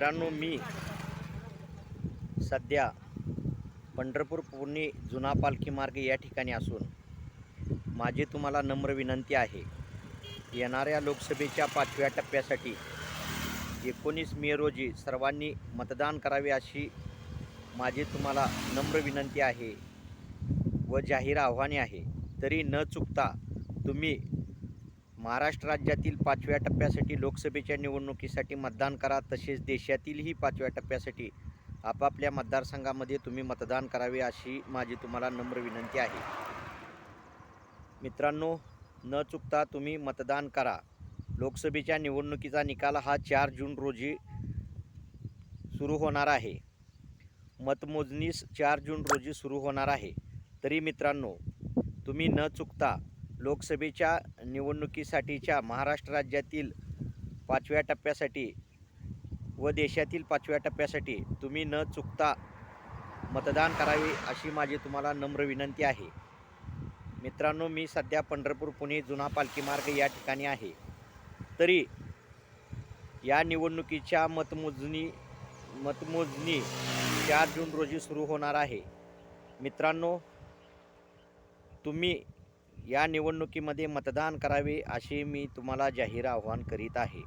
मित्रांनो मी सध्या पंढरपूर पुणे जुना पालखी मार्ग या ठिकाणी असून माझी तुम्हाला नम्र विनंती आहे येणाऱ्या लोकसभेच्या पाचव्या टप्प्यासाठी एकोणीस मे रोजी सर्वांनी मतदान करावे अशी माझी तुम्हाला नम्र विनंती आहे व जाहीर आव्हाने आहे. तरी न चुकता तुम्ही महाराष्ट्र राज्यातील पाचव्या टप्प्यासाठी लोकसभेच्या निवडणुकीसाठी मतदान करा तसेच देशातीलही पाचव्या टप्प्यासाठी आपापल्या मतदारसंघामध्ये तुम्ही मतदान करावे अशी माझी तुम्हाला नम्र विनंती आहे. मित्रांनो न चुकता तुम्ही मतदान करा. लोकसभेच्या निवडणुकीचा निकाल हा चार जून रोजी सुरू होणार आहे. मतमोजणीस चार जून रोजी सुरू होणार आहे. तरी मित्रांनो तुम्ही न चुकता लोकसभेच्या निवडणुकीसाठीच्या महाराष्ट्र राज्यातील पाचव्या टप्प्यासाठी व देशातील पाचव्या टप्प्यासाठी तुम्ही न चुकता मतदान करावे अशी माझी तुम्हाला नम्र विनंती आहे. मित्रांनो मी सध्या पंढरपूर पुणे जुना पालखी मार्ग या ठिकाणी आहे. तरी या निवडणुकीच्या मतमोजणी मतमोजणी चार जून रोजी सुरू होणार आहे. मित्रांनो तुम्ही या निवडणुकीमध्ये मतदान करावे असे मी तुम्हाला जाहीर आवाहन करीत आहे.